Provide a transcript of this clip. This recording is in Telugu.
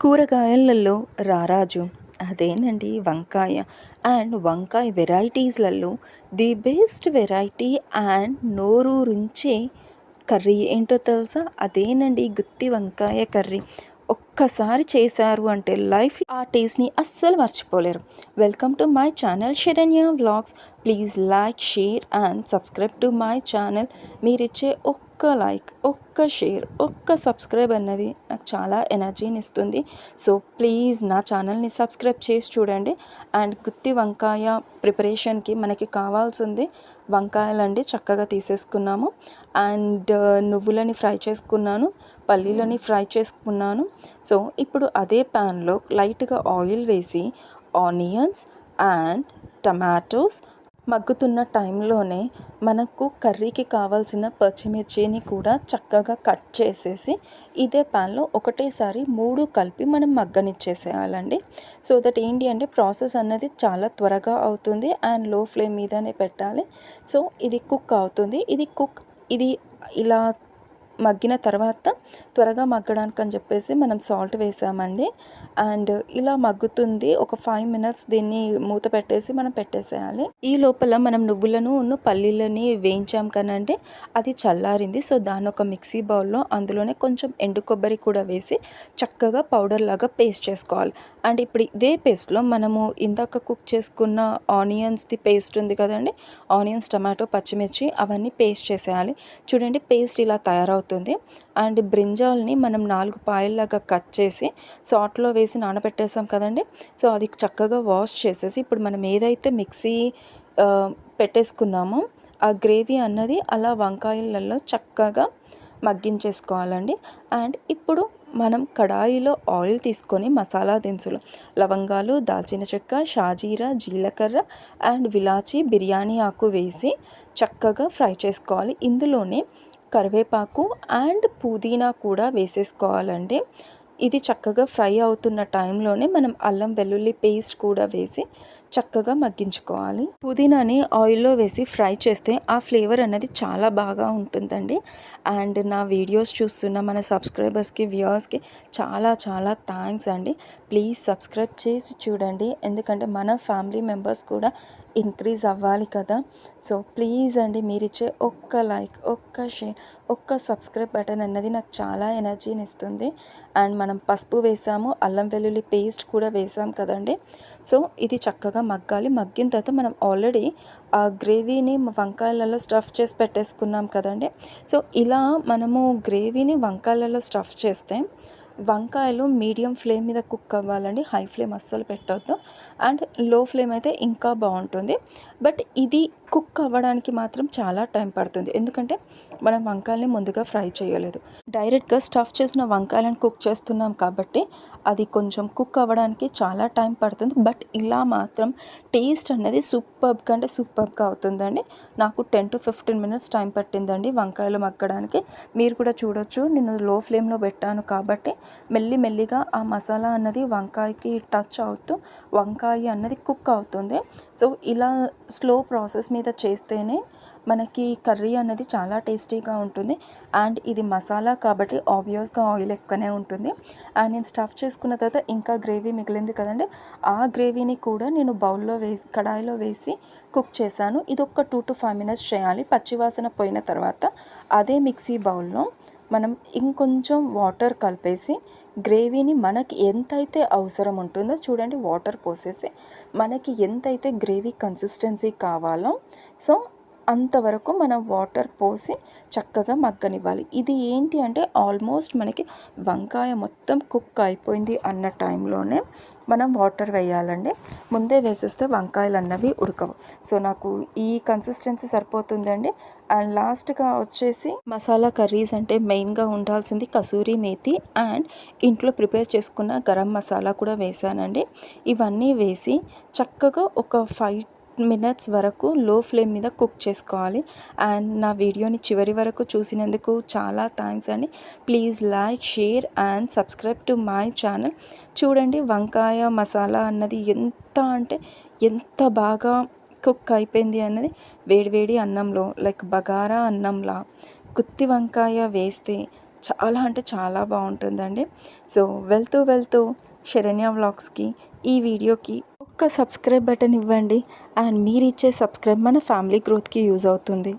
కూరగాయలలో రారాజు. అదేనండి వంకాయ. అండ్ వంకాయ వెరైటీస్లలో ది బెస్ట్ వెరైటీ అండ్ నోరూరించే కర్రీ ఏంటో తెలుసా? అదేనండి గుత్తి వంకాయ కర్రీ. ఒక్కసారి చేశారు అంటే లైఫ్ ఆ టేస్ట్ని అస్సలు మర్చిపోలేరు. Welcome to my channel Saranya vlogs. Please like share and subscribe to my channel. మీరిచ్చే ఒక్క ఒక్క లైక్ ఒక్క షేర్ ఒక్క సబ్స్క్రైబ్ అన్నది నాకు చాలా ఎనర్జీని ఇస్తుంది. సో ప్లీజ్ నా ఛానల్ని సబ్స్క్రైబ్ చేసి చూడండి. అండ్ గుత్తి వంకాయ ప్రిపరేషన్కి మనకి కావాల్సింది వంకాయలండి చక్కగా తీసేసుకున్నాము. అండ్ నువ్వులని ఫ్రై చేసుకున్నాను పల్లీలని ఫ్రై చేసుకున్నాను. సో ఇప్పుడు అదే ప్యాన్లో లైట్గా ఆయిల్ వేసి ఆనియన్స్ అండ్ టమాటోస్ మగ్గుతున్న టైంలోనే మనకు కర్రీకి కావాల్సిన పచ్చిమిర్చిని కూడా చక్కగా కట్ చేసేసి ఇదే ప్యాన్లో ఒకటేసారి మూడు కలిపి మనం మగ్గనిచ్చేసేయాలండి. సో దట్ ఏంటి అంటే ప్రాసెస్ అన్నది చాలా త్వరగా అవుతుంది అండ్లో ఫ్లేమ్ మీదనే పెట్టాలి. సో ఇది కుక్ అవుతుంది. ఇది కుక్ ఇది ఇలా మగ్గిన తర్వాత త్వరగా మగ్గడానికి అని చెప్పేసి మనం సాల్ట్ వేసామండి. అండ్ ఇలా మగ్గుతుంది. ఒక ఫైవ్ మినిట్స్ దీన్ని మూత పెట్టేసి మనం పెట్టేసేయాలి. ఈ లోపల మనం నువ్వులను ఉన్న పల్లీలని వేయించాం కనంటే అది చల్లారింది. సో దాన్ని ఒక మిక్సీ బౌల్లో అందులోనే కొంచెం ఎండు కొబ్బరి కూడా వేసి చక్కగా పౌడర్ లాగా పేస్ట్ చేసుకోవాలి. అండ్ ఇప్పుడు ఇదే పేస్ట్లో మనము ఇందాక కుక్ చేసుకున్న ఆనియన్స్ది పేస్ట్ ఉంది కదండి. ఆనియన్స్ టమాటో పచ్చిమిర్చి అవన్నీ పేస్ట్ చేసేయాలి. చూడండి పేస్ట్ ఇలా తయారవుతుంది. అండ్ బ్రింజాల్ని మనం నాలుగు పాయల్లాగా కట్ చేసి సాట్లో వేసి నానబెట్టేసాం కదండి. సో అది చక్కగా వాష్ చేసేసి ఇప్పుడు మనం ఏదైతే మిక్సీ పెట్టేసుకున్నామో ఆ గ్రేవీ అన్నది అలా వంకాయలలో చక్కగా మగ్గించేసుకోవాలండి. అండ్ ఇప్పుడు మనం కడాయిలో ఆయిల్ తీసుకొని మసాలా దినుసులు లవంగాలు దాల్చిన చెక్క షాజీరా జీలకర్ర అండ్ విలాచి బిర్యానీ ఆకు వేసి చక్కగా ఫ్రై చేసుకోవాలి. ఇందులోనే కరివేపాకు అండ్ పుదీనా కూడా వేసేసుకోవాలండి. ఇది చక్కగా ఫ్రై అవుతున్న టైంలోనే మనం అల్లం వెల్లుల్లి పేస్ట్ కూడా వేసి చక్కగా మగ్గించుకోవాలి. పుదీనాని ఆయిల్లో వేసి ఫ్రై చేస్తే ఆ ఫ్లేవర్ అనేది చాలా బాగా ఉంటుందండి. అండ్ నా వీడియోస్ చూస్తున్న మన సబ్స్క్రైబర్స్కి వ్యూవర్స్కి చాలా చాలా థ్యాంక్స్ అండి. ప్లీజ్ సబ్స్క్రైబ్ చేసి చూడండి. ఎందుకంటే మన ఫ్యామిలీ మెంబర్స్ కూడా ఇంక్రీజ్ అవ్వాలి కదా. సో ప్లీజ్ అండి మీరిచ్చే ఒక్క లైక్ ఒక్క షేర్ ఒక్క సబ్స్క్రైబ్ బటన్ అన్నది నాకు చాలా ఎనర్జీని ఇస్తుంది. అండ్ మనం పసుపు వేసాము అల్లం వెల్లుల్లి పేస్ట్ కూడా వేసాం కదండి. సో ఇది చక్కగా మగ్గాలి. మగ్గిన తర్వాత మనం ఆల్రెడీ ఆ గ్రేవీని వంకాయలలో స్టఫ్ చేసి పెట్టేసుకున్నాం కదండి. సో ఇలా మనము గ్రేవీని వంకాయలలో స్టఫ్ చేస్తే వంకాయలు మీడియం ఫ్లేమ్ మీద కుక్ అవ్వాలండి. హై ఫ్లేమ్ అస్సలు పెట్టవద్దు అండ్లో ఫ్లేమ్ అయితే ఇంకా బాగుంటుంది. బట్ ఇది కుక్ అవ్వడానికి మాత్రం చాలా టైం పడుతుంది. ఎందుకంటే మనం వంకాయల్ని ముందుగా ఫ్రై చేయలేదు. డైరెక్ట్గా స్టఫ్ చేసిన వంకాయలను కుక్ చేస్తున్నాం కాబట్టి అది కొంచెం కుక్ అవ్వడానికి చాలా టైం పడుతుంది. బట్ ఇలా మాత్రం టేస్ట్ అనేది సూపర్బ్ కంటే సూపర్బ్గా అవుతుందండి. నాకు ten to fifteen minutes time పట్టిందండి వంకాయలు మగ్గడానికి. మీరు కూడా చూడొచ్చు నేను లో ఫ్లేమ్లో పెట్టాను కాబట్టి మెల్లి మెల్లిగా ఆ మసాలా అన్నది వంకాయకి టచ్ అవుతూ వంకాయ అన్నది కుక్ అవుతుంది. సో ఇలా స్లో ప్రాసెస్ మీద చేస్తేనే మనకి కర్రీ అనేది చాలా టేస్టీగా ఉంటుంది. అండ్ ఇది మసాలా కాబట్టి ఆబ్వియస్గా ఆయిల్ ఎక్కువనే ఉంటుంది. అండ్ నేను స్టఫ్ చేసుకున్న తర్వాత ఇంకా గ్రేవీ మిగిలింది కదండి. ఆ గ్రేవీని కూడా నేను బౌల్లో వేసి కడాయిలో వేసి కుక్ చేశాను. ఇది ఒక టూ టు ఫైవ్ మినిట్స్ చేయాలి. పచ్చివాసన పోయిన తర్వాత అదే మిక్సీ బౌల్లో మనం ఇంకొంచెం వాటర్ కలిపేసి గ్రేవీని మనకి ఎంతైతే అవసరం ఉంటుందో చూడండి వాటర్ పోసేసి మనకి ఎంతైతే గ్రేవీ కన్సిస్టెన్సీ కావాలో సో అంతవరకు మనం వాటర్ పోసి చక్కగా మగ్గనివ్వాలి. ఇది ఏంటి అంటే ఆల్మోస్ట్ మనకి వంకాయ మొత్తం కుక్ అయిపోయింది అన్న టైంలోనే మనం వాటర్ వేయాలండి. ముందే వేసేస్తే వంకాయలు అన్నవి ఉడకవు. సో నాకు ఈ కన్సిస్టెన్సీ సరిపోతుందండి. అండ్ లాస్ట్గా వచ్చేసి మసాలా కర్రీస్ అంటే మెయిన్గా ఉండాల్సింది కసూరి మేతి అండ్ ఇంట్లో ప్రిపేర్ చేసుకున్న గరం మసాలా కూడా వేసానండి. ఇవన్నీ వేసి చక్కగా ఒక ఫైవ్ మినిట్స్ వరకు లో ఫ్లేమ్ మీద కుక్ చేసుకోవాలి. అండ్ నా వీడియోని చివరి వరకు చూసినందుకు చాలా థ్యాంక్స్ అండి. Please like share and subscribe to my channel. చూడండి వంకాయ మసాలా అన్నది ఎంత అంటే ఎంత బాగా కుక్ అయిపోయింది అన్నది వేడివేడి అన్నంలో లైక్ బగారా అన్నంలా గుత్తి వంకాయ వేస్తే చాలా అంటే చాలా బాగుంటుందండి. సో వెళ్తూ వెళ్తూ శరణ్య వ్లాగ్స్కి ఈ వీడియోకి ఒక్క సబ్స్క్రైబ్ బటన్ ఇవ్వండి. అండ్ మీరు ఇచ్చే సబ్స్క్రైబ్ మన ఫ్యామిలీ గ్రోత్కి యూజ్ అవుతుంది.